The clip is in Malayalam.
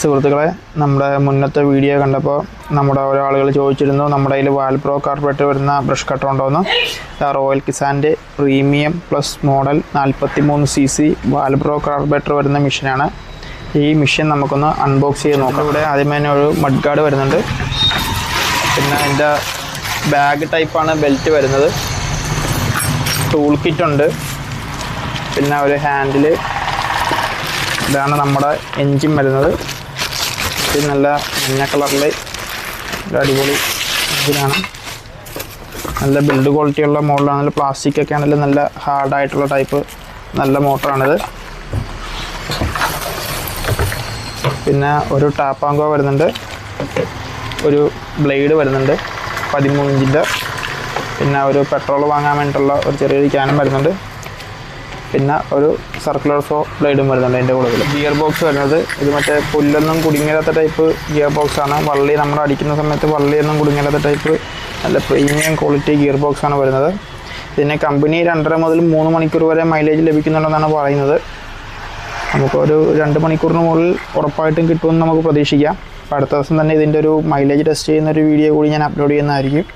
സുഹൃത്തുക്കളെ നമ്മുടെ മുന്നത്തെ വീഡിയോ കണ്ടപ്പോൾ നമ്മുടെ ഓരോ ആളുകൾ ചോദിച്ചിരുന്നു നമ്മുടെ കയ്യിൽ വാൽപ്രോ കാർപ്പറേറ്റ് വരുന്ന ബ്രഷ് കട്ടർ ഉണ്ടോയെന്ന് റോയൽ കിസാന്റെ പ്രീമിയം പ്ലസ് മോഡൽ നാൽപ്പത്തി മൂന്ന് സി സി വാൽപ്രോ കാർപ്പറ്റർ വരുന്ന മെഷീനാണ് ഈ മെഷീൻ നമുക്കൊന്ന് അൺബോക്സ് ചെയ്ത് നോക്കാം. ഇവിടെ ആദ്യമേ തന്നെ ഒരു മഡ് ഗാർഡ് വരുന്നുണ്ട്. പിന്നെ അതിന്റെ ബാഗ് ടൈപ്പാണ് ബെൽറ്റ് വരുന്നത്. ടൂൾ കിറ്റ് ഉണ്ട്. പിന്നെ ഒരു ഹാൻഡിൽ ഇതാണ് നമ്മുടെ എൻജിൻ വരുന്നത്. നല്ല മഞ്ഞ കളറിൽ അടിപൊളി എൻജിനാണ് നല്ല ബിൽഡ് ക്വാളിറ്റിയുള്ള മോഡലാണ് പ്ലാസ്റ്റിക് ഒക്കെ ആണെങ്കിലും നല്ല ഹാർഡായിട്ടുള്ള ടൈപ്പ് നല്ല മോട്ടറാണിത്. പിന്നെ ഒരു ടാപ്പാങ്കോ വരുന്നുണ്ട്. ഒരു ബ്ലേഡ് വരുന്നുണ്ട്. പതിമൂന്നിഞ്ചിന്റെ പിന്നെ ഒരു പെട്രോൾ വാങ്ങാൻ വേണ്ടിയിട്ടുള്ള ഒരു ചെറിയൊരു ക്യാനും വരുന്നുണ്ട്. പിന്നെ ഒരു സർക്കുലർ ഫ്ലോ ബ്ലേഡും വരുന്നുണ്ട് അതിന്റെ കൂടെ ഗിയർ ബോക്സ് വരുന്നത് ഇത് മറ്റേ പുല്ലൊന്നും കുടുങ്ങിയാത്ത ടൈപ്പ് ഗിയർ ബോക്സ് ആണ്. വള്ളി നമ്മൾ അടിക്കുന്ന സമയത്ത് വള്ളിയൊന്നും കുടുങ്ങിയാത്ത ടൈപ്പ് നല്ല പ്രീമിയം ക്വാളിറ്റി ഗിയർ ബോക്സ് ആണ് വരുന്നത്. ഇതിന് കമ്പനി രണ്ടര മുതൽ മൂന്ന് മണിക്കൂർ വരെ മൈലേജ് ലഭിക്കുന്നുണ്ടെന്നാണ് പറയുന്നത്. നമുക്കൊരു രണ്ട് മണിക്കൂറിന് മുകളിൽ ഉറപ്പായിട്ടും കിട്ടുമെന്ന് നമുക്ക് പ്രതീക്ഷിക്കാം. അപ്പോൾ അടുത്ത ദിവസം തന്നെ ഇതിന്റെ ഒരു മൈലേജ് ടെസ്റ്റ് ചെയ്യുന്ന ഒരു വീഡിയോ കൂടി ഞാൻ അപ്ലോഡ് ചെയ്യുന്നതായിരിക്കും.